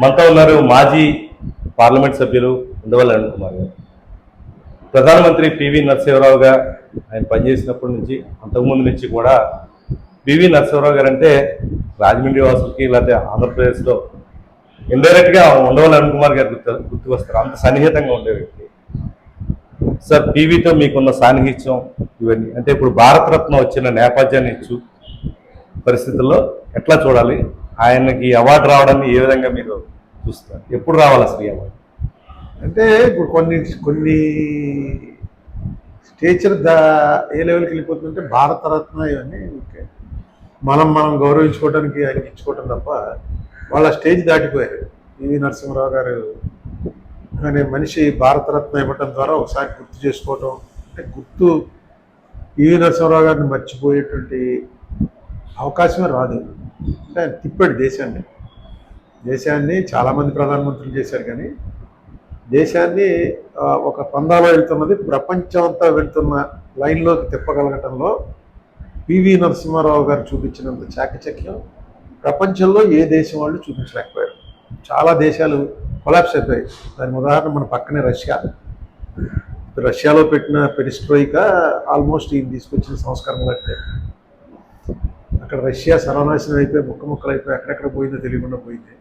మనతో ఉన్నారు మాజీ పార్లమెంట్ సభ్యులు ఉండవల్లి అరుణ్ కుమార్ గారు. ప్రధానమంత్రి పివి నరసింహరావుగా ఆయన పనిచేసినప్పటి నుంచి అంతకుముందు నుంచి కూడా పివి నరసింహరావు గారు అంటే రాజమండ్రి వాసులకి లేకపోతే ఆంధ్రప్రదేశ్లో ఇండైరెక్ట్గా ఉండవల్లి అరుణ్ కుమార్ గారు గుర్తు గుర్తుకొస్తారు. అంత సన్నిహితంగా ఉండే వ్యక్తి. సార్ పీవీతో మీకున్న సాన్నిహిత్యం ఇవన్నీ. అంటే ఇప్పుడు భారతరత్న వచ్చిన నేపథ్యాన్ని ఇచ్చు పరిస్థితుల్లో ఎట్లా చూడాలి? ఆయనకి అవార్డు రావడాన్ని ఏ విధంగా మీరు చూస్తారు? ఎప్పుడు రావాలి అసలు ఈ అవార్డు? అంటే ఇప్పుడు కొన్ని కొన్ని స్టేచర్ దా ఏ లెవెల్కి వెళ్ళిపోతుందంటే భారతరత్న ఇవన్నీ ఓకే మనం మనం గౌరవించుకోవడానికి ఆయనకి ఇచ్చుకోవటం తప్ప వాళ్ళ స్టేజ్ దాటిపోయారు. ఈవి నరసింహరావు గారు అనే మనిషి భారతరత్న ఇవ్వటం ద్వారా ఒకసారి గుర్తు చేసుకోవటం అంటే గుర్తు ఈవి నరసింహరావు గారిని మర్చిపోయేటువంటి అవకాశమే రాదు. అంటే ఆయన తిప్పాడు దేశాన్ని. దేశాన్ని చాలామంది ప్రధానమంత్రులు చేశారు కానీ దేశాన్ని ఒక పందాలో వెళ్తున్నది ప్రపంచం అంతా వెళ్తున్న లైన్లోకి తిప్పగలగటంలో పివి నరసింహారావు గారు చూపించినంత చాకచక్యం ప్రపంచంలో ఏ దేశం వాళ్ళు చూపించలేకపోయారు. చాలా దేశాలు కొలాప్స్ అయిపోయాయి. దాని ఉదాహరణ మన పక్కనే రష్యా. రష్యాలో పెట్టిన పెరిస్ట్రోయిక ఆల్మోస్ట్ ఈయన తీసుకొచ్చిన సంస్కరణ అంటే అక్కడ రష్యా సర్వనాశనం అయిపోయి ముక్క ముక్కలు అయిపోయి ఎక్కడెక్కడ పోయిందో తెలియకుండా పోయింది.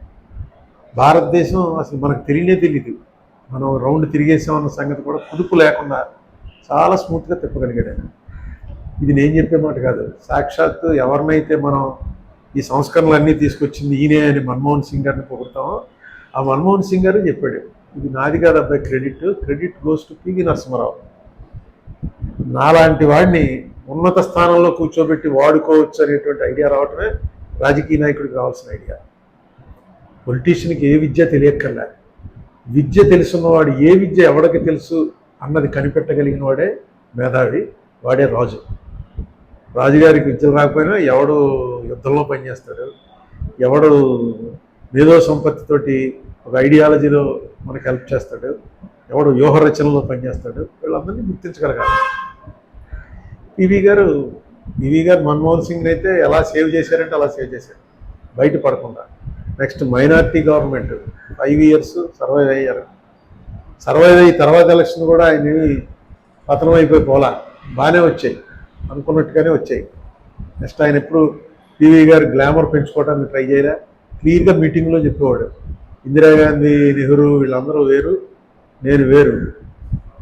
భారతదేశం అసలు మనకు తెలియనే తెలియదు మనం రౌండ్ తిరిగేసామన్న సంగతి కూడా కుదుపు లేకుండా చాలా స్మూత్గా తిప్పగలిగాడు ఆయన. ఇది నేను చెప్పే మాట కాదు. సాక్షాత్తు ఎవరినైతే మనం ఈ సంస్కరణలు అన్నీ తీసుకొచ్చింది ఈయనే అని మన్మోహన్ సింగ్ గారిని పొగుడతామో ఆ మన్మోహన్ సింగ్ గారు చెప్పాడు. ఇది నాది కాదు అబ్బాయి credit. Credit goes to PV Narasimharao. నాలాంటి వాడిని ఉన్నత స్థానంలో కూర్చోబెట్టి వాడుకోవచ్చు అనేటువంటి ఐడియా రావటమే రాజకీయ నాయకుడికి రావాల్సిన ఐడియా పొలిటీషియన్కి ఏ విద్య తెలియక్కర్లే. విద్య తెలుసున్నవాడు ఏ విద్య ఎవడికి తెలుసు అన్నది కనిపెట్టగలిగిన వాడే మేధావి వాడే రాజు. రాజుగారికి విద్యలు రాకపోయినా ఎవడు యుద్ధంలో పనిచేస్తాడు? ఎవడు మేధో సంపత్తితోటి ఒక ఐడియాలజీలో మనకు హెల్ప్ చేస్తాడు? ఎవడు వ్యూహ రచనలో పనిచేస్తాడు? వీళ్ళందరినీ గుర్తించగలగాలి. పివి గారు పివి గారు మన్మోహన్ సింగ్ అయితే ఎలా సేవ్ చేశారంటే అలా సేవ్ చేశారు. బయట పడకుండా. Next minority government five years survive అయ్యారు. సర్వైవ్ అయ్యి తర్వాత ఎలక్షన్ కూడా ఆయన పతనం అయిపోయి పోలా. బాగానే వచ్చాయి. అనుకున్నట్టుగానే వచ్చాయి. నెక్స్ట్ ఆయన ఎప్పుడు పీవీ గారు గ్లామర్ పెంచుకోవడానికి ట్రై చేయరా క్లియర్గా మీటింగ్లో చెప్పేవాడు. ఇందిరాగాంధీ నెహ్రూ వీళ్ళందరూ వేరు నేను వేరు.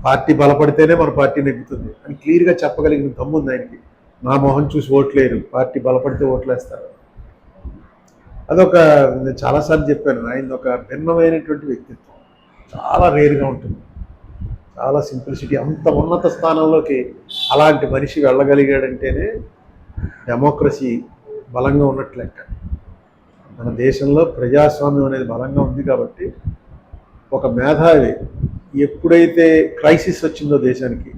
పార్టీ బలపడితేనే మన పార్టీ నెగ్గుతుంది అని క్లియర్గా చెప్పగలిగిన దమ్ముంది ఆయనకి. నా మొహం చూసి ఓట్లేరు పార్టీ బలపడితే ఓట్లేస్తారు. అదొక నేను చాలాసార్లు చెప్పాను ఆయన ఒక భిన్నమైనటువంటి వ్యక్తిత్వం. చాలా రేరుగా ఉంటుంది. చాలా సింప్లిసిటీ అంత ఉన్నత స్థానంలోకి అలాంటి మనిషి వెళ్ళగలిగాడంటేనే డెమోక్రసీ బలంగా ఉన్నట్లెక్క. మన దేశంలో ప్రజాస్వామ్యం అనేది బలంగా ఉంది కాబట్టి ఒక మేధావి ఎప్పుడైతే క్రైసిస్ వచ్చిందో దేశానికి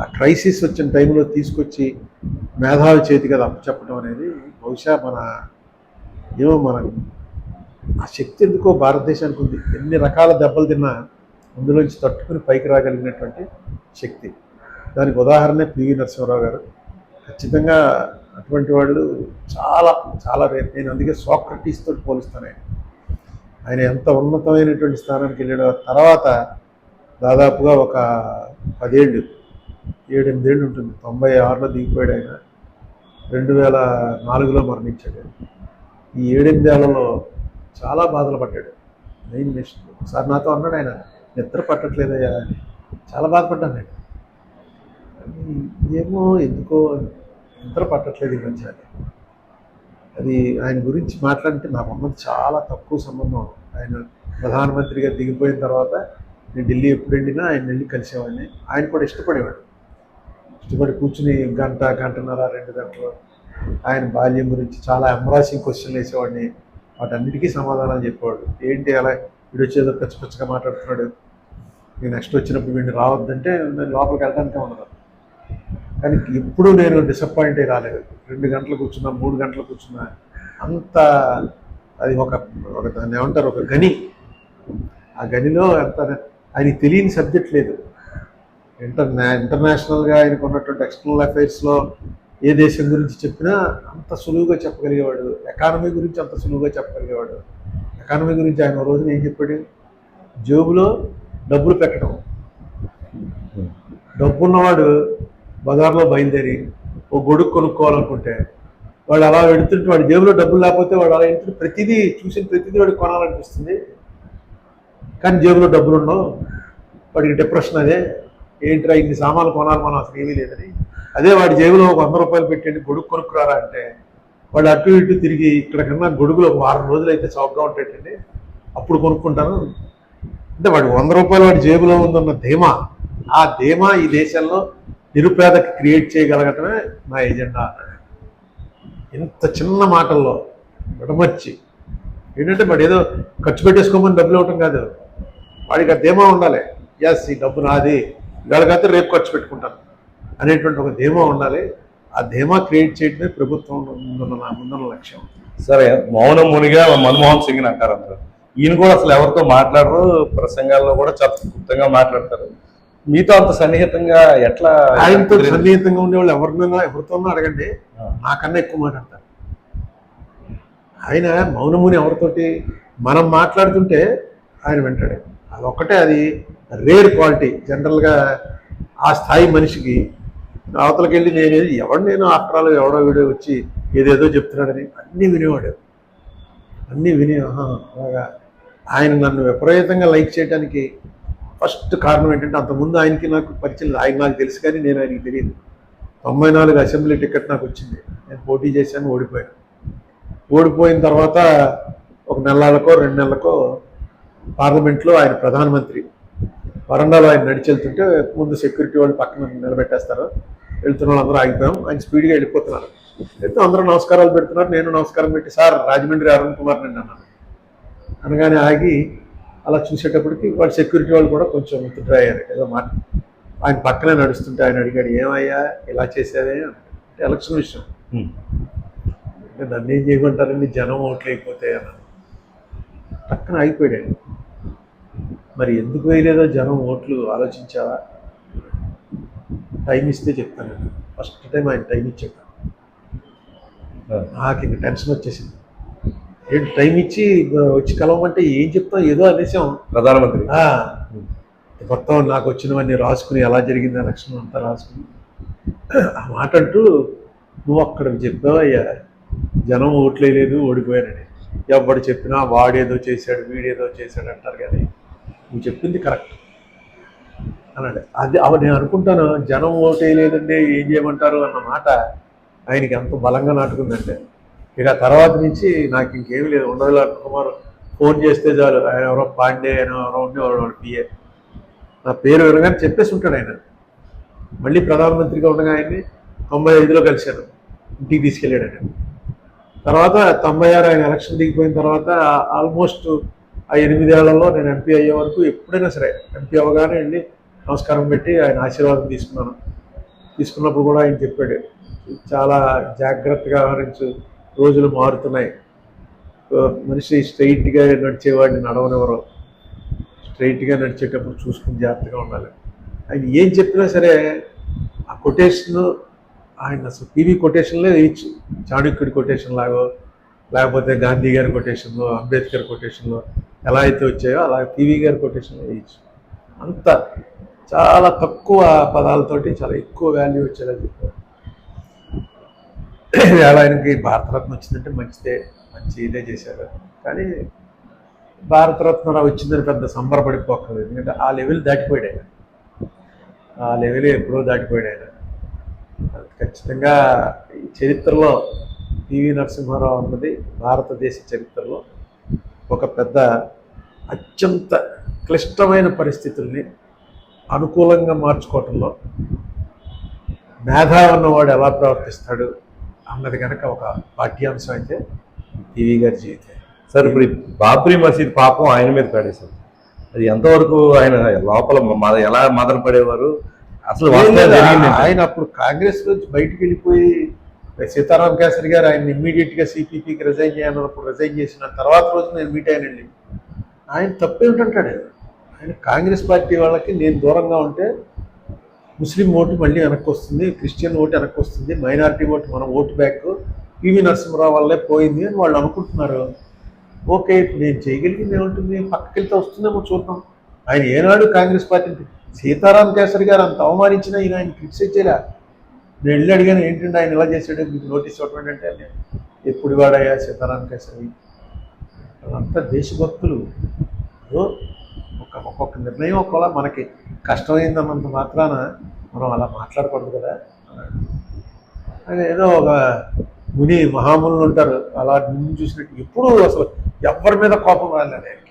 ఆ క్రైసిస్ వచ్చిన టైంలో తీసుకొచ్చి మేధావి చేతికి అది అప్పచెప్పడం అనేది బహుశా మన ఏమో మన ఆ శక్తి ఎందుకో భారతదేశానికి ఉంది. ఎన్ని రకాల దెబ్బలు తిన్నా అందులోంచి తట్టుకుని పైకి రాగలిగినటువంటి శక్తి. దానికి ఉదాహరణ పివి నరసింహారావు గారు. ఖచ్చితంగా అటువంటి వాళ్ళు చాలా చాలా రేపు నేను అందుకే సోక్రటీస్తో తోటి పోలుస్తాను. ఆయన ఆయన ఎంత ఉన్నతమైనటువంటి స్థానానికి వెళ్ళాడో తర్వాత దాదాపుగా ఒక పదేళ్ళు ఏడెనిమిదేళ్ళు ఉంటుంది. తొంభై ఆరులో దిగిపోయాడు ఆయన. రెండు వేల నాలుగులో మరణించాడు. ఈ ఏడెనిమిదేళ్ళలో చాలా బాధలు పడ్డాడు. Main mission. ఒకసారి నాతో అన్నాడు ఆయన నిద్ర పట్టట్లేదయ్యా. అని చాలా బాధపడ్డాను నేను. ఏమో ఎందుకో నిద్ర పట్టట్లేదు ఈ మధ్య. అది ఆయన గురించి మాట్లాడితే నాకు ఉన్నది చాలా తక్కువ సంబంధం. ఆయన ప్రధానమంత్రిగా దిగిపోయిన తర్వాత నేను ఢిల్లీ ఎప్పుడు వెళ్ళినా ఆయన వెళ్ళి కలిసేవాడిని. ఆయన కూడా ఇష్టపడేవాడు. ఇష్టపడి కూర్చుని గంట గంటన్నర రెండు గంటలు ఆయన బాల్యం గురించి చాలా ఎంబ్రాసింగ్ క్వశ్చన్లు వేసేవాడిని. వాటన్నిటికీ సమాధానాలు చెప్పేవాడు. ఏంటి అలా వీడు వచ్చేదో పిచ్చ మాట్లాడుతున్నాడు. నేను నెక్స్ట్ వచ్చినప్పుడు వీడిని రావద్దంటే నేను లోపలికి వెళ్ళడానికే ఉండదు. కానీ ఎప్పుడూ నేను డిసప్పాయింట్ అయి రాలేదు. రెండు గంటలు కూర్చున్నా మూడు గంటలు కూర్చున్నా అంత అది ఒక ఒక దాన్ని ఏమంటారు? ఒక గని. ఆ గనిలో ఎంత ఆయన తెలియని సబ్జెక్ట్ లేదు. ఇంటర్ ఇంటర్నేషనల్గా ఆయనకు ఉన్నటువంటి ఎక్స్టర్నల్ అఫైర్స్లో ఏ దేశం గురించి చెప్పినా అంత సులువుగా చెప్పగలిగేవాడు. ఎకానమీ గురించి అంత సులువుగా చెప్పగలిగేవాడు. ఎకానమీ గురించి ఆయన ఓ రోజున ఏం చెప్పాడు? జేబులో డబ్బులు పెట్టడం. డబ్బు ఉన్నవాడు బజార్లో బయలుదేరి ఓ గొడుగు కొనుక్కోవాలనుకుంటే వాడు అలా పెడుతుంటే వాడి జేబులో డబ్బులు లేకపోతే వాడు అలా వెళ్తుంటే ప్రతిదీ చూసిన ప్రతిదీ వాడు కొనాలనిపిస్తుంది. కానీ జేబులో డబ్బులు ఉండవు. వాడికి డిప్రెషన్ అదే. ఏంట్రా ఇన్ని సామాన్లు కొనాలి మనం అసలు ఏమీ లేదని. అదే వాడి జేబులో ఒక వంద రూపాయలు పెట్టండి గొడుగు కొనుక్కురారా అంటే వాడు అటు ఇటు తిరిగి ఇక్కడ కన్నా గొడుగులు ఒక వారం రోజులు అయితే చౌకగా ఉంటాయండి అప్పుడు కొనుక్కుంటాను. అంటే వాడు వంద రూపాయలు వాడి జేబులో ఉందన్న ధీమా. ఆ ధీమా ఈ దేశంలో నిరుపేదకి క్రియేట్ చేయగలగటమే నా ఎజెండా. ఇంత చిన్న మాటల్లో విడమర్చి ఏంటంటే వాడు ఏదో ఖర్చు పెట్టేసుకోమని డబ్బులు ఇవ్వటం కాదు. వాడికి ఆ ధీమా ఉండాలి. ఎస్ ఈ డబ్బు నాది. ఇవాళకైతే రేపు ఖర్చు పెట్టుకుంటాను. అనేటువంటి ఒక ధీమా ఉండాలి. ఆ ధీమా క్రియేట్ చేయడమే ప్రభుత్వం ముందున్న నా ముందున్న లక్ష్యం. సరే మౌనం మునిగా మన్మోహన్ సింగ్ అంటారు అందరూ ఈయన కూడా అసలు ఎవరితో మాట్లాడరు? ప్రసంగాల్లో కూడా చాలా క్లుప్తంగా మాట్లాడతారు. మీతో అంత సన్నిహితంగా ఎట్లా ఆయనతో సన్నిహితంగా ఉండేవాళ్ళు ఎవరినైనా ఎవరితోనో అడగండి. నాకన్నా ఎక్కువ మాట్లాడతారు. ఆయన మౌనముని ఎవరితోటి మనం మాట్లాడుతుంటే ఆయన వింటాడు. అదొక్కటే అది రేర్ క్వాలిటీ. జనరల్గా ఆ స్థాయి మనిషికి అవతలకి వెళ్ళి నేను ఎవడు నేను ఆఫ్టర్ ఎవడో వీడియో వచ్చి ఏదేదో చెప్తున్నాడని అన్నీ వినేవాడు. అన్నీ విని అలాగా. ఆయన నన్ను విపరీతంగా లైక్ చేయడానికి ఫస్ట్ కారణం ఏంటంటే అంతకుముందు ఆయనకి నాకు పరిచయం ఆయన నాకు తెలుసు కానీ నేను ఆయనకి తెలియదు. తొంభై నాలుగు అసెంబ్లీ టికెట్ నాకు వచ్చింది. నేను పోటీ చేశాను ఓడిపోయాను. ఓడిపోయిన తర్వాత ఒక నెలలకో రెండు నెలలకో పార్లమెంట్లో ఆయన ప్రధానమంత్రి. వరండాలో ఆయన నడిచి వెళ్తుంటే ముందు సెక్యూరిటీ వాళ్ళు పక్కన నిలబెట్టేస్తారు. వెళ్తున్న వాళ్ళందరూ ఆగిపోయాం. ఆయన స్పీడ్గా వెళ్ళిపోతున్నారు. అయితే అందరూ నమస్కారాలు పెడుతున్నారు. నేను నమస్కారం పెట్టి సార్ రాజమండ్రి అరుణ్ కుమార్ అండి అన్నాను. అనగానే ఆగి అలా చూసేటప్పటికి వాళ్ళ సెక్యూరిటీ వాళ్ళు కూడా కొంచెం విత్డ్రా అయ్యారు. ఏదో మాట. ఆయన పక్కనే నడుస్తుంటే ఆయన అడిగాడు ఏమయ్యా ఇలా చేసేదే? అంటే ఎలక్షన్ విషయం. నన్ను ఏం చేయమంటారండి? జనం ఓట్లు అయిపోతాయి అన్నాను పక్కన ఆగిపోయాడు ఆయన. మరి ఎందుకు వేయలేదో జనం ఓట్లు ఆలోచించావా టైం ఇస్తే చెప్తాను. ఫస్ట్ టైం ఆయన టైం ఇచ్చాడు. నాకు ఇంక టెన్షన్ వచ్చేసింది. ఏంటి టైం ఇచ్చి వచ్చి కలవమంటే ఏం చెప్తాం? ఏదో అనేసాం. ప్రధానమంత్రి. మొత్తం నాకు వచ్చినవన్నీ రాసుకుని ఎలా జరిగింది ఎలక్షన్ అంతా రాసుకుని. ఆ మాట అంటూ నువ్వు అక్కడ చెప్పావయ్యా జనం ఓట్లేదు ఓడిపోయానని ఎవడు చెప్పినా వాడేదో చేశాడు వీడేదో చేశాడు అంటారు కానీ నువ్వు చెప్పింది కరెక్ట్. అన్నాడు. అది అవి నేను అనుకుంటాను జనం ఓటేయలేదండి ఏం చేయమంటారు అన్న మాట ఆయనకి ఎంత బలంగా నాటుకుందంటే. ఇక తర్వాత నుంచి నాకు ఇంకేం లేదు. ఉండదుల కుమార్. ఫోన్ చేస్తే చాలు. ఆయన ఎవరో పాండే ఆయన ఎవరో ఉండేవాడు వాడు పిఏ నా పేరు వినగానే చెప్పేసి ఉంటాడు ఆయన. మళ్ళీ ప్రధానమంత్రిగా ఉండగా ఆయన్ని తొంభై ఐదులో కలిశాను. ఇంటికి తీసుకెళ్ళాడు ఆయన తర్వాత తొంభై ఆరు ఆయన ఎలక్షన్ దిగిపోయిన తర్వాత ఆల్మోస్ట్ ఆ ఎనిమిదేళ్ళలో నేను ఎంపీ అయ్యే వరకు ఎప్పుడైనా సరే ఎంపీ అవ్వగానే వెళ్ళి నమస్కారం పెట్టి ఆయన ఆశీర్వాదం తీసుకున్నాను. తీసుకున్నప్పుడు కూడా ఆయన చెప్పాడు చాలా జాగ్రత్తగా వ్యవహరించు రోజులు మారుతున్నాయి. మనిషి స్ట్రైట్గా నడిచేవాడిని నడవనివ్వరు. స్ట్రైట్గా నడిచేటప్పుడు చూసుకుని జాగ్రత్తగా ఉండాలి. ఆయన ఏం చెప్పినా సరే ఆ కొటేషన్ ఆయన అసలు పీవీ కొటేషన్లే వేయచ్చు చాణక్యుడి కొటేషన్ లాగో లేకపోతే గాంధీ గారి కొటేషన్లో అంబేద్కర్ కొటేషన్లో ఎలా అయితే వచ్చాయో అలా పివి గారి కొటేషన్లో వేయచ్చు అంత చాలా తక్కువ పదాలతోటి చాలా ఎక్కువ వాల్యూ వచ్చేలా చెప్పారు. వేళ ఆయనకి భారతరత్న వచ్చిందంటే మంచిదే మంచి ఇదే చేశారు. కానీ భారతరత్న వచ్చిందని పెద్ద సంబరపడిపోకలేదు ఎందుకంటే ఆ లెవెల్ దాటిపోయాడు ఆయన. ఆ లెవెల్ ఎప్పుడో దాటిపోయాడు ఆయన. ఖచ్చితంగా ఈ చరిత్రలో పివి నరసింహారావు అన్నది భారతదేశ చరిత్రలో ఒక పెద్ద అత్యంత క్లిష్టమైన పరిస్థితుల్ని అనుకూలంగా మార్చుకోవటంలో మేధా ఉన్నవాడు ఎలా ప్రవర్తిస్తాడు అన్నది కనుక ఒక పాఠ్యాంశం అయితే పివి గారి జీవితం. సార్ ఇప్పుడు బాబ్రీ మసీద్ పాపం ఆయన మీద పడేశారు. అది ఎంతవరకు ఆయన లోపల ఎలా మదన పడేవారు అసలు? ఆయన అప్పుడు కాంగ్రెస్ నుంచి బయటికి వెళ్ళిపోయి సీతారాం కేసరి గారు ఆయన ఇమ్మీడియట్గా సిపిపికి రిజైన్ చేయనప్పుడు రిజైన్ చేసిన తర్వాత రోజు నేను మీట్ అయినండి. ఆయన తప్పేమిటంటాడు? ఆయన కాంగ్రెస్ పార్టీ వాళ్ళకి నేను దూరంగా ఉంటే ముస్లిం ఓటు మళ్ళీ వెనక్కి వస్తుంది క్రిస్టియన్ ఓటు వెనక్కి వస్తుంది మైనారిటీ ఓటు మన ఓటు బ్యాక్ పివి నరసింహరావు వల్లే పోయింది అని వాళ్ళు అనుకుంటున్నారు. ఓకే ఇప్పుడు నేను చేయగలిగింది ఏముంటుంది? పక్కకి వెళ్తే వస్తుందేమో చూద్దాం. ఆయన ఏనాడు కాంగ్రెస్ పార్టీ సీతారాం కేసరి గారు అంత అవమానించినా ఈయన ఆయన క్రిటిసైజ్ చేయలే. నేను వెళ్ళి అడిగాను ఏంటంటే ఆయన ఇలా చేశాడు? మీకు నోటీస్ ఇవ్వటం అంటే నేను ఎప్పుడు వాడయ్యా సీతారాం కేసరి? వాళ్ళంతా దేశభక్తులు. ఒక ఒక్కొక్క నిర్ణయం ఒకవేళ మనకి కష్టమైందన్నంత మాత్రాన మనం అలా మాట్లాడకూడదు కదా. అదే ఏదో ఒక ముని మహామునులు ఉంటారు అలా నిన్ను చూసినట్టు ఎప్పుడూ అసలు ఎవరి మీద కోపం రాలేదు ఆయనకి.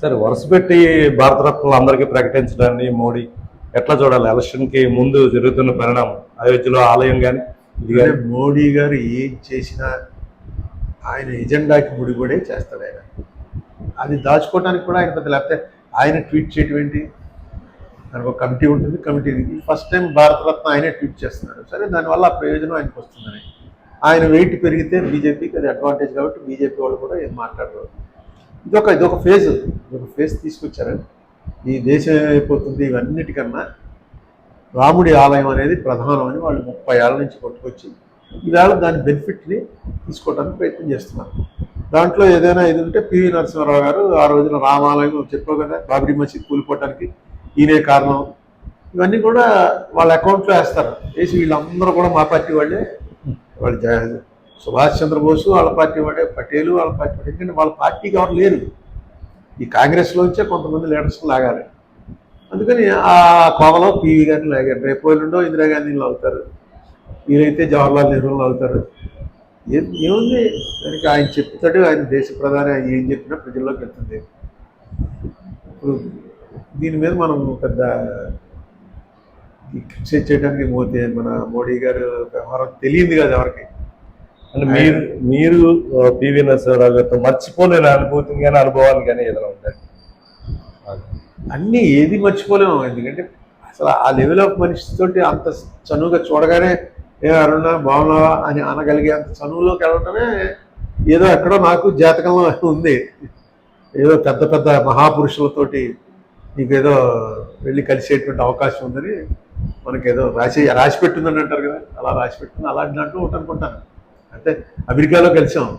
సరే వరుస పెట్టి భారతరత్నలు అందరికీ ప్రకటించడాన్ని మోడీ ఎట్లా చూడాలి? ఎలక్షన్కి ముందు జరుగుతున్న పరిణామం అయోధ్యలో ఆలయం కానీ ఇది కానీ మోడీ గారు ఏం చేసినా ఆయన ఎజెండాకి ముడిపడే చేస్తాడు ఆయన. అది దాచుకోవడానికి కూడా ఆయన పెద్ద లేకపోతే ఆయన ట్వీట్ చేయటం ఏంటి? దానికి ఒక కమిటీ ఉంటుంది. కమిటీ ఫస్ట్ టైం భారతరత్న ఆయనే ట్వీట్ చేస్తున్నాడు. సరే దానివల్ల ప్రయోజనం ఆయనకు వస్తుందని. ఆయన వెయిట్ పెరిగితే బీజేపీకి అది అడ్వాంటేజ్ కాబట్టి బీజేపీ వాళ్ళు కూడా ఏం మాట్లాడరు. ఇదొక ఇదొక ఫేజ్ ఇదొక ఫేజ్ తీసుకొచ్చారు. ఈ దేశం అయిపోతుంది ఇవన్నిటికన్నా రాముడి ఆలయం అనేది ప్రధానమని వాళ్ళు ముప్పై ఏళ్ళ నుంచి కొట్టుకొచ్చి ఈవేళ దాని బెనిఫిట్ని తీసుకోవడానికి ప్రయత్నం చేస్తున్నారు. దాంట్లో ఏదైనా ఇది ఉంటే పివి నరసింహారావు గారు ఆ రోజున రామాలయం చెప్పావు కదా బాబరీ మసీద్ కూలిపోవటానికి ఈయనే కారణం. ఇవన్నీ కూడా వాళ్ళ అకౌంట్లో వేస్తారు. వేసి వీళ్ళందరూ కూడా మా పార్టీ వాళ్ళే. వాళ్ళు సుభాష్ చంద్రబోసు వాళ్ళ పార్టీ వాడే పటేలు వాళ్ళ పార్టీ వాడే. ఎందుకంటే వాళ్ళ పార్టీకి ఎవరు లేరు. ఈ కాంగ్రెస్లోంచే కొంతమంది లీడర్స్ని లాగాలి. అందుకని ఆ కోవలో పీవీ గారిని లాగారు. రేపు ఎల్లుండో ఇందిరాగాంధీలో అవుతారు వీరైతే జవహర్లాల్ నెహ్రూలో అవుతారు ఏం ఏముంది? దానికి ఆయన చెప్తాడు. ఆయన దేశ ప్రధాని. ఆయన ఏం చెప్పినా ప్రజల్లోకి వెళ్తుంది. ఇప్పుడు దీని మీద మనం పెద్ద క్రిటిసైజ్ చేయడానికి మోదీ మన మోడీ గారు వ్యవహారం తెలియదు కదా ఎవరికి. అంటే మీరు మీరు పివి నరసింహరావు గారితో మర్చిపోలేని అనుభూతిని కానీ అనుభవాలు కానీ ఏదైనా ఉంటాయి అన్నీ ఏది మర్చిపోలేము. ఎందుకంటే అసలు ఆ లెవెల్ ఆఫ్ మనిషితోటి అంత చనువుగా చూడగానే ఏ అరుణ బాగున్నావా? అని అనగలిగే అంత చనువులోకి వెళ్ళటమే ఏదో ఎక్కడో నాకు జాతకంలో ఉంది. ఏదో పెద్ద పెద్ద మహాపురుషులతోటి నీకేదో వెళ్ళి కలిసేటువంటి అవకాశం ఉందని మనకేదో రాసి రాసి పెట్టుందని అంటారు కదా. అలా రాసి పెట్టుకుని అలాంటి దాంట్లో ఒకటి అనుకుంటాను అంటే అమెరికాలో కలిసాం.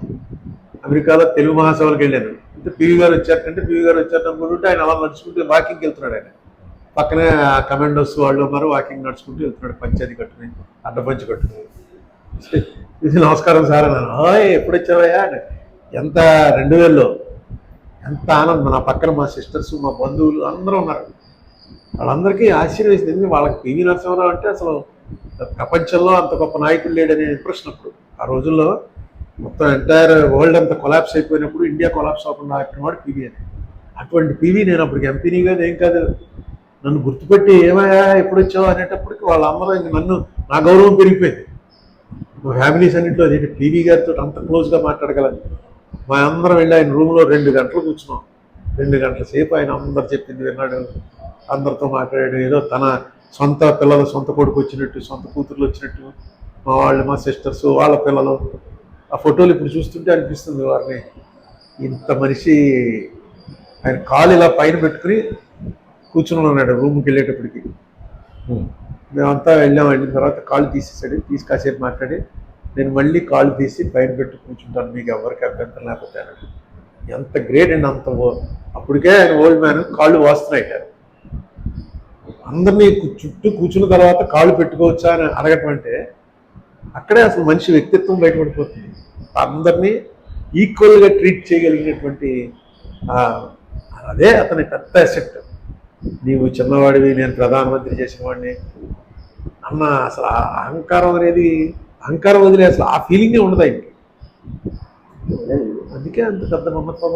అమెరికాలో తెలుగు మహాసభలకు వెళ్ళాను. అంటే పివి గారు వచ్చారంటే పివి గారు వచ్చారు అనుకుంటుంటే ఆయన అలా నడుచుకుంటూ వాకింగ్కి వెళ్తున్నాడు ఆయన. పక్కనే కమాండోస్ వాళ్ళు మరి వాకింగ్ నడుచుకుంటూ వెళ్తున్నాడు. పంచాయతీ కట్టుకుని అడ్డపంచి కట్టుకుని. ఇది నమస్కారం సార్ అన్నాను. హాయ్ ఎప్పుడు వచ్చావయ్యా అని. ఎంత రెండు వేల్లో. ఎంత ఆనందం. నా పక్కన మా సిస్టర్స్ మా బంధువులు అందరూ ఉన్నారు. వాళ్ళందరికీ ఆశ్చర్యం వేసింది వాళ్ళకి పివి నరసింహరావు అంటే అసలు ప్రపంచంలో అంత గొప్ప నాయకుడు లేడనే ఇంప్రెషన్ అప్పుడు. ఆ రోజుల్లో మొత్తం ఎంటైర్ వరల్డ్ అంతా కొలాప్స్ అయిపోయినప్పుడు ఇండియా కొలాప్స్ అవ్వకుండా ఆపినవాడు పీవీ అని. అటువంటి పీవీ నేను అప్పటికి ఎంపీని కాదు ఏం కాదు. నన్ను గుర్తుపెట్టి ఏమయ్యా ఎప్పుడు వచ్చావు అనేటప్పటికి వాళ్ళందరూ ఇంక నన్ను నా గౌరవం పెరిగిపోయింది. మా ఫ్యామిలీస్ అన్నింటిలో అదేంటి పీవీ గారితో అంత క్లోజ్గా మాట్లాడగలను. మా అందరం వెళ్ళి ఆయన రూమ్లో రెండు గంటలు కూర్చున్నాం. రెండు గంటల సేపు ఆయన అందరు చెప్పింది విన్నాడు. అందరితో మాట్లాడాడు. ఏదో తన సొంత పిల్లల సొంత కొడుకు వచ్చినట్టు సొంత కూతుర్లు వచ్చినట్టు. మా వాళ్ళు మా సిస్టర్స్ వాళ్ళ పిల్లలు. ఆ ఫోటోలు ఇప్పుడు చూస్తుంటే అనిపిస్తుంది వారిని. ఇంత మనిషి ఆయన కాలు ఇలా పైన పెట్టుకుని కూర్చుని ఉన్నాడు రూమ్కి వెళ్ళేటప్పటికి. మేమంతా వెళ్ళాం వెళ్ళిన తర్వాత కాళ్ళు తీసేసాడు తీసి కాసేపు మాట్లాడి నేను మళ్ళీ కాళ్ళు తీసి పైన పెట్టి కూర్చుంటాను మీకు ఎవరికి అభ్యంతరం లేకపోతే అన్నాడు. ఎంత గ్రేట్ అండి అంత అప్పటికే ఆయన ఓల్డ్ మ్యాన్ కాళ్ళు వాస్తున్నాయి. అందరినీ చుట్టూ కూర్చున్న తర్వాత కాళ్ళు పెట్టుకోవచ్చా అని అడగటం అంటే అక్కడే అసలు మనిషి వ్యక్తిత్వం బయటపడిపోతుంది. అందరినీ ఈక్వల్గా ట్రీట్ చేయగలిగినటువంటి అదే అతని పెద్ద అసెట్ నీవు చిన్నవాడివి నేను ప్రధానమంత్రి చేసిన వాడిని అన్న అసలు ఆ అహంకారం అనేది అహంకారం వదిలే అసలు ఆ ఫీలింగే ఉండదు ఆయనకి. అందుకే అంత పెద్ద మమ్మత్వం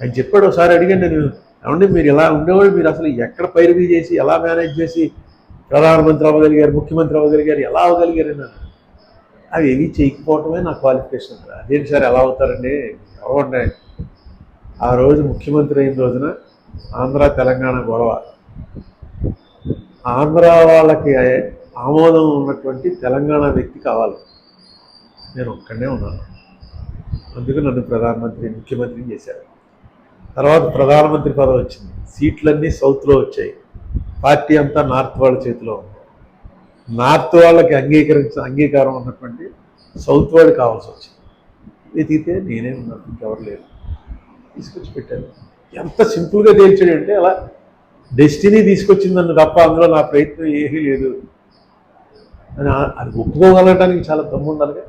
ఆయన చెప్పాడు ఒకసారి అడిగాను నేను ఏమంటే మీరు ఇలా ఉండేవాళ్ళు మీరు అసలు ఎక్కడ పైరువి చేసి ఎలా మేనేజ్ చేసి ప్రధానమంత్రి అవ్వగలిగారు ముఖ్యమంత్రి అవ్వగలిగారు ఎలా అవ్వగలిగారు? అని అవి ఏవి చేయకపోవటమే నా క్వాలిఫికేషన్ అంటారు అదేంటి సార్ ఎలా అవుతారండి? ఎవరండి? ఆ రోజు ముఖ్యమంత్రి అయిన రోజున ఆంధ్ర తెలంగాణ గొడవ. ఆంధ్ర వాళ్ళకి ఆమోదం ఉన్నటువంటి తెలంగాణ వ్యక్తి కావాలి. నేను ఒక్కడనే ఉన్నాను. అందుకు నన్ను ప్రధానమంత్రి ముఖ్యమంత్రిని చేశారు. తర్వాత ప్రధానమంత్రి పదవి వచ్చింది. సీట్లన్నీ సౌత్లో వచ్చాయి. పార్టీ అంతా నార్త్ వాళ్ళ చేతిలో ఉంది. నార్త్ వాళ్ళకి అంగీకరించ అంగీకారం ఉన్నటువంటి సౌత్ వాళ్ళు కావాల్సి వచ్చింది. వెతికితే నేనే ఉన్నాను ఇంకెవరు లేరు. తీసుకొచ్చి పెట్టాను. ఎంత సింపుల్గా తేల్చాడంటే అలా డెస్టినీ తీసుకొచ్చింది నన్ను తప్ప అందులో నా ప్రయత్నం ఏమీ లేదు. అని అది ఒప్పుకోగలగడానికి చాలా దమ్ము ఉండాలిగా.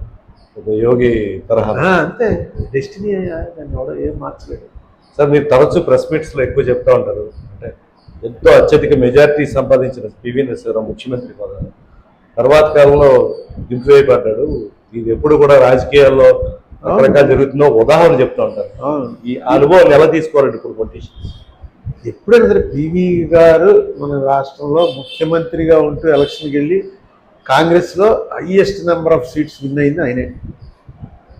ఒక యోగి తరహా. అంతే. డెస్టినీ దాన్ని ఎవడో ఏం మార్చలేడు. సార్ మీరు తరచూ ప్రెస్ మీట్స్లో ఎక్కువ చెప్తా ఉంటారు. అంటే ఎంతో అత్యధిక మెజారిటీ సంపాదించిన పివి నరసింహరావు ముఖ్యమంత్రి కూడా తర్వాత కాలంలో దింపివేయబడ్డాడు ఇది ఎప్పుడు కూడా రాజకీయాల్లో రకరకాల జరుగుతుందో ఉదాహరణ చెప్తా ఉంటారు. ఈ అనుభవం ఎలా తీసుకోవాలండి ఇప్పుడు పొలిటీషియన్స్ ఎప్పుడైనా సరే పివి గారు మన రాష్ట్రంలో ముఖ్యమంత్రిగా ఉంటూ ఎలక్షన్కి వెళ్ళి కాంగ్రెస్లో highest number of seats win అయింది ఆయనే.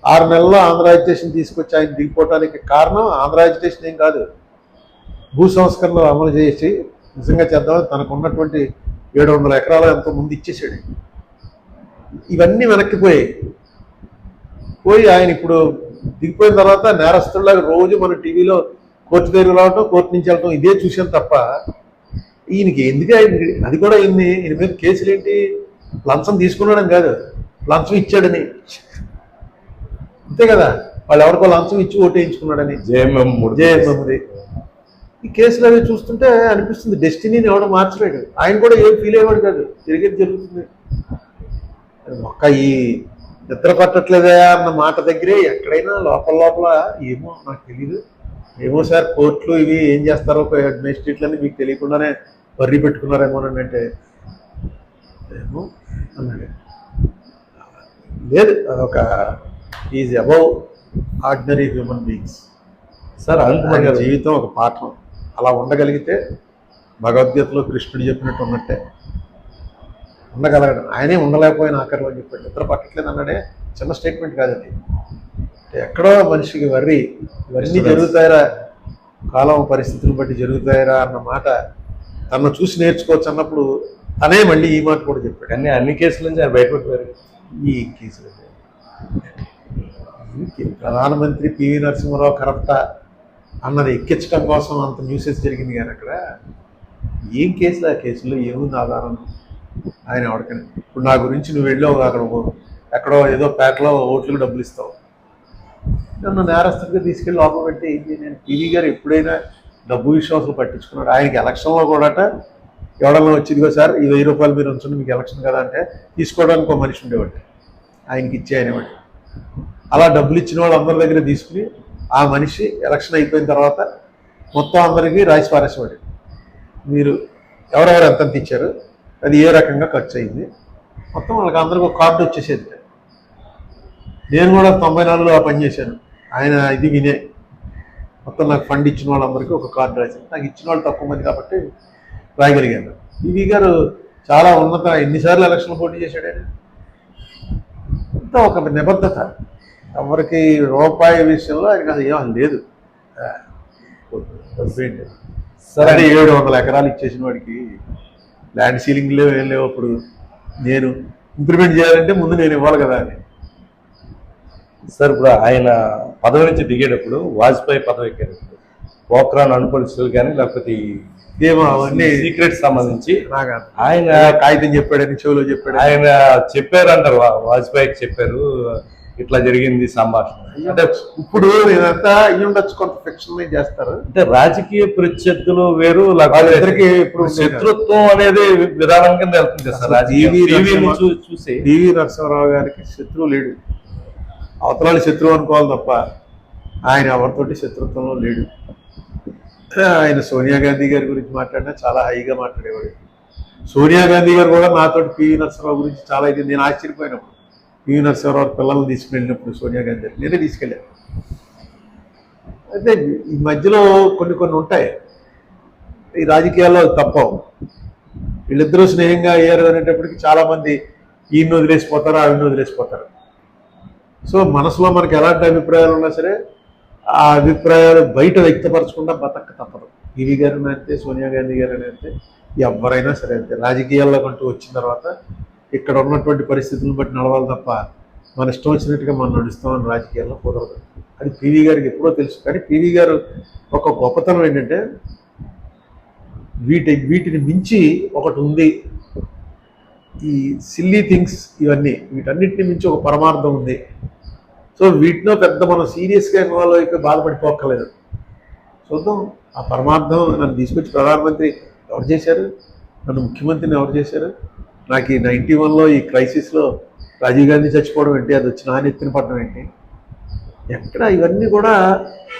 ఆరు నెలల్లో ఆంధ్ర అజిటేషన్ తీసుకొచ్చి ఆయన దిగిపోవడానికి కారణం ఆంధ్ర అజిటేషన్ ఏం కాదు. భూ సంస్కరణలు అమలు చేసి నిజంగా చేద్దామని తనకు ఉన్నటువంటి ఏడు వందల ఎకరాలు ఎంతో ముందు ఇచ్చేసాడు ఇవన్నీ వెనక్కిపోయాయి పోయి ఆయన ఇప్పుడు దిగిపోయిన తర్వాత నేరస్తుల్లాగా రోజు మన టీవీలో కోర్టు దగ్గర రావటం కోర్టు నుంచి వెళ్ళటం ఇదే చూసాను తప్ప ఈయనకి ఎందుకు ఆయన అది కూడా ఈయన్ని ఈయన మీద కేసులు ఏంటి లంచం తీసుకున్నాడని కాదు లంచం ఇచ్చాడని. అంతే కదా వాళ్ళు ఎవరికో లంచం ఇచ్చి ఓటు వేయించుకున్నాడని జేఎంఎం జేఎంఎంది ఈ కేసులు అవి చూస్తుంటే అనిపిస్తుంది డెస్టినీని ఎవడో మార్చలేడు ఆయన కూడా ఏం ఫీల్ అయ్యేవాడు కాదు. తిరిగేది జరుగుతుంది. ఒక్క ఈ నిద్ర పట్టట్లేదా అన్న మాట దగ్గరే ఎక్కడైనా లోపల లోపల ఏమో నాకు తెలియదు ఏమో సార్ కోర్టులు ఇవి ఏం చేస్తారో మేజిస్ట్రేట్లని మీకు తెలియకుండానే వర్రీ పెట్టుకున్నారేమో అని అంటే ఏమో అన్నాడు. లేదు అదొక is above ordinary human beings sir గారు జీవితం ఒక పాఠం. అలా ఉండగలిగితే భగవద్గీతలో కృష్ణుడు చెప్పినట్టు ఉన్నట్టే. ఉండగలగడం. ఆయనే ఉండలేకపోయిన ఆఖరిలో అని చెప్పాడు. నిద్ర పట్టట్లేదు అన్నాడే. చిన్న స్టేట్మెంట్ కాదు అది అంటే ఎక్కడో మనిషికి వర్రి ఇవన్నీ జరుగుతాయరా? కాలం పరిస్థితులను బట్టి జరుగుతాయరా అన్న మాట తను చూసి నేర్చుకోవచ్చు అన్నప్పుడు తనే మళ్ళీ ఈ మాట కూడా చెప్పాడు. కానీ అన్ని కేసుల నుంచి ఆయన బయటపడిపోయారు. ఈ కేసులు. ప్రధానమంత్రి పివి నరసింహారావు కరప్టా అన్నది ఎక్కించడం కోసం అంత న్యూసెస్ జరిగింది కానీ అక్కడ ఏం కేసులు? ఆ కేసులో ఏముంది ఆధారం? ఆయన ఎవరికైనా? ఇప్పుడు నా గురించి నువ్వు వెళ్ళావు అక్కడ ఎక్కడో ఏదో పేటలో ఓట్లకు డబ్బులు ఇస్తావు. నన్ను నేరస్తుడిగా తీసుకెళ్ళి లోపల పెట్టి నేను టీవీ గారు ఎప్పుడైనా డబ్బు విషయం అసలు పట్టించుకున్నాడు. ఆయనకి ఎలక్షన్లో కూడాట ఎవడన్నా వచ్చిందిగో సార్ ఈ వెయ్యి రూపాయలు మీరు ఉంచండి మీకు ఎలక్షన్ కదా అంటే తీసుకోవడానికి ఒక మనిషి ఉండేవాడు. ఆయనకి ఇచ్చే అనేవాడు అలా డబ్బులు ఇచ్చిన వాళ్ళు అందరి దగ్గర తీసుకుని ఆ మనిషి ఎలక్షన్ అయిపోయిన తర్వాత మొత్తం అందరికీ రాసి పారేసేవాడు. మీరు ఎవరెవరు ఎంత ఎంత ఇచ్చారు అది ఏ రకంగా ఖర్చు అయింది మొత్తం వాళ్ళకి అందరికి ఒక కార్డు వచ్చేసేది. నేను కూడా తొంభై నాలుగులో ఆ పని చేశాను. ఆయన ఇది వినే. మొత్తం నాకు ఫండ్ ఇచ్చిన వాళ్ళందరికీ ఒక కార్డు రాశాను నాకు ఇచ్చిన వాళ్ళు తక్కువ మంది కాబట్టి రాయగలిగాను. ఈవీ గారు చాలా ఉన్నత ఎన్నిసార్లు ఎలక్షన్ పోటీ చేశాడు ఆయన. అంతా ఒక నిబద్ధత. ఎవరికి రూపాయి విషయంలో ఆయనకి అసలు ఏం లేదు. సరే ఏడు వందల ఎకరాలు ఇచ్చేసిన వాడికి ల్యాండ్ సీలింగ్ లేవు ఏం లేవు అప్పుడు. నేను ఇంప్లిమెంట్ చేయాలంటే ముందు నేను ఇవ్వాలి కదా అని. సార్ ఇప్పుడు ఆయన పదవి నుంచి దిగేటప్పుడు వాజ్పేయి పదవి ఎక్కేటప్పుడు పోఖ్రాన్ అనుపరిస్థితులు కానీ లేకపోతే ఏమో అవన్నీ సీక్రెట్ సంబంధించి నాకు ఆయన కాగితం చెప్పాడని చెవిలో చెప్పాడు ఆయన చెప్పారు అంటారు వాజ్పేయికి చెప్పారు. ఇట్లా జరిగింది సంభాషణ. అంటే ఇప్పుడు ఇదంతా అయ్యి ఉండొచ్చు కొంత ఫిక్షన్ చేస్తారు. అంటే రాజకీయ ప్రత్యర్థులు వేరు లేకపోతే ఇప్పుడు శత్రుత్వం అనేది విధానం కింద వెళ్తుంది సార్. చూసి. డివి నరసింహరావు గారికి శత్రువు లేడు. అవతలాలు శత్రువు అనుకోవాలి తప్ప ఆయన ఎవరితోటి శత్రుత్వంలో లేడు. ఆయన సోనియా గాంధీ గారి గురించి మాట్లాడినా చాలా హైగా మాట్లాడేవాడు. సోనియా గాంధీ గారు కూడా నాతోటి పివి నరసింహరావు గురించి చాలా ఇది నేను ఆశ్చర్యపోయినప్పుడు. పివి నరసింహరావు పిల్లల్ని తీసుకువెళ్ళినప్పుడు సోనియా గాంధీ గారు నేనే తీసుకెళ్ళాను. అయితే ఈ మధ్యలో కొన్ని కొన్ని ఉంటాయి. ఈ రాజకీయాల్లో తప్పవు. వీళ్ళిద్దరూ స్నేహంగా అయ్యారు అనేటప్పటికి చాలామంది ఈయన వదిలేసిపోతారు ఆవిడ వదిలేసిపోతారు. సో మనసులో మనకి ఎలాంటి అభిప్రాయాలు ఉన్నా సరే ఆ అభిప్రాయాలు బయట వ్యక్తపరచకుండా బతక తప్పదు. ఈవీ గారు అంతే సోనియా గాంధీ గారు అంతే ఎవరైనా సరే అంతే. రాజకీయాల్లో కొంటూ వచ్చిన తర్వాత ఇక్కడ ఉన్నటువంటి పరిస్థితులను బట్టి నడవాలి తప్ప మన ఇష్టం వచ్చినట్టుగా మనం నడుస్తామని రాజకీయాల్లో కుదరదు. అది పీవీ గారికి ఎప్పుడో తెలుసు. కానీ పీవీ గారు ఒక గొప్పతనం ఏంటంటే వీటి వీటిని మించి ఒకటి ఉంది. ఈ సిల్లీ థింగ్స్ ఇవన్నీ వీటన్నిటిని మించి ఒక పరమార్థం ఉంది. సో వీటిలో పెద్ద మనం సీరియస్గా ఇన్వాల్వ్ అయిపోయి బాధపడిపోక్కర్లేదు. చూద్దాం. ఆ పరమార్థం నన్ను తీసుకొచ్చి ప్రధానమంత్రి ఎవరు చేశారు? నన్ను ముఖ్యమంత్రిని ఎవరు చేశారు? నాకు ఈ నైంటీ వన్లో ఈ క్రైసిస్లో రాజీవ్ గాంధీ చచ్చిపోవడం ఏంటి? అది వచ్చి నాన్న ఎత్తిన పడడం ఏంటి? ఎక్కడ ఇవన్నీ కూడా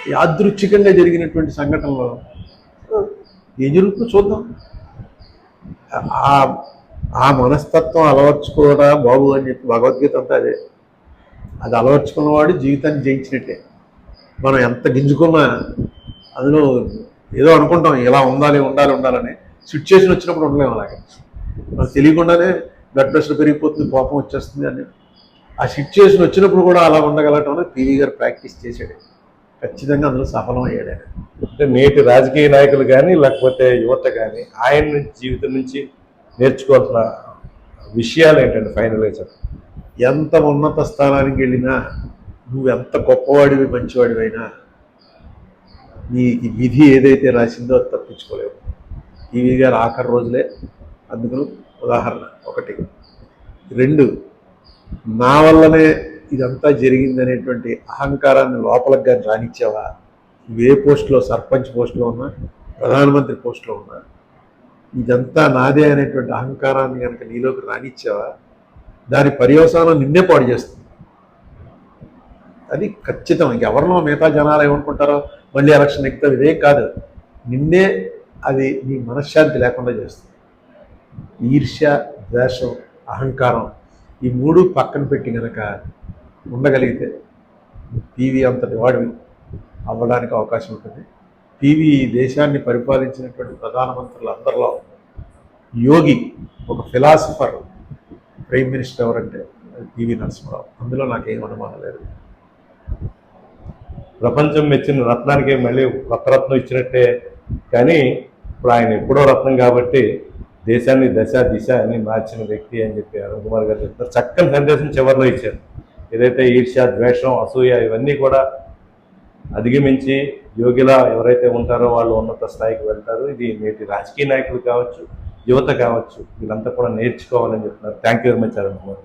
యాదృచ్ఛికంగా జరిగినటువంటి సంఘటనలు ఏం జరుగుతుందో చూద్దాం. ఆ ఆ మనస్తత్వం అలవర్చుకోరా బాబు అని చెప్పి భగవద్గీత అంతా అదే. అది అలవర్చుకున్నవాడు జీవితాన్ని జయించినట్టే. మనం ఎంత గింజుకున్నా అందులో ఏదో అనుకుంటాం ఇలా ఉండాలి ఉండాలి ఉండాలని. సిచ్యువేషన్ వచ్చినప్పుడు ఉండలేము అలాగే. మనకు తెలియకుండానే బ్లడ్ ప్రెషర్ పెరిగిపోతుంది కోపం వచ్చేస్తుంది అని. ఆ సిచ్యుయేషన్ వచ్చినప్పుడు కూడా అలా ఉండగలగటం అనేది పీవీ గారు ప్రాక్టీస్ చేశాడు. ఖచ్చితంగా అందులో సఫలం అయ్యాడు ఆయన. అంటే నేటి రాజకీయ నాయకులు కానీ లేకపోతే యువత కానీ ఆయన నుంచి జీవితం నుంచి నేర్చుకోవాల్సిన విషయాలు ఏంటంటే ఫైనల్గా చెప్పండి ఎంత ఉన్నత స్థానానికి వెళ్ళినా నువ్వు ఎంత గొప్పవాడివి మంచివాడివైనా నీకు విధి ఏదైతే రాసిందో అది తప్పించుకోలేవు. టీవీ గారు ఆఖరి రోజులే అందుకు ఉదాహరణ ఒకటి. రెండు నా వల్లనే ఇదంతా జరిగింది అనేటువంటి అహంకారాన్ని లోపలికి కానీ రానిచ్చావా? నువ్వు ఏ పోస్టులో సర్పంచ్ పోస్టులో ఉన్నా ప్రధానమంత్రి పోస్టులో ఉన్నా ఇదంతా నాదే అనేటువంటి అహంకారాన్ని కనుక నీలోకి రానిచ్చావా? దాని పర్యవసానం నిన్నే పాడు చేస్తుంది. అది ఖచ్చితం. ఎవరినో మిగతా జనాలు ఏమనుకుంటారో మళ్ళీ ఎలక్షన్ ఎక్కితే ఇదే కాదు. నిన్నే అది నీ మనశ్శాంతి లేకుండా చేస్తుంది. ఈర్ష్య ద్వేషం అహంకారం ఈ మూడు పక్కన పెట్టి కనుక ఉండగలిగితే టీవీ అంతటి వాడివి అవ్వడానికి అవకాశం ఉంటుంది. టీవీ ఈ దేశాన్ని పరిపాలించినటువంటి ప్రధానమంత్రులు అందరిలో యోగి ఒక ఫిలాసఫర్ ప్రైమ్ మినిస్టర్ ఎవరంటే అది పివి నరసింహరావు. అందులో నాకేం అనుమానం లేదు. ప్రపంచం మెచ్చిన రత్నానికి మళ్ళీ కొత్త రత్నం ఇచ్చినట్టే కానీ ఇప్పుడు ఆయన ఎప్పుడో రత్నం కాబట్టి దేశాన్ని దశ దిశ అని మార్చిన వ్యక్తి అని చెప్పి అరుణ్ కుమార్ గారు చెప్తారు. చక్కని సందేశం చివరిలో ఇచ్చారు. ఏదైతే ఈర్ష్య ద్వేషం అసూయ ఇవన్నీ కూడా అధిగమించి యోగిలా ఎవరైతే ఉంటారో వాళ్ళు ఉన్నత స్థాయికి వెళ్తారు. ఇది నేటి రాజకీయ నాయకులు కావచ్చు యువత కావచ్చు వీళ్ళంతా కూడా నేర్చుకోవాలని చెప్తున్నారు. Thank you very much Arun Kumar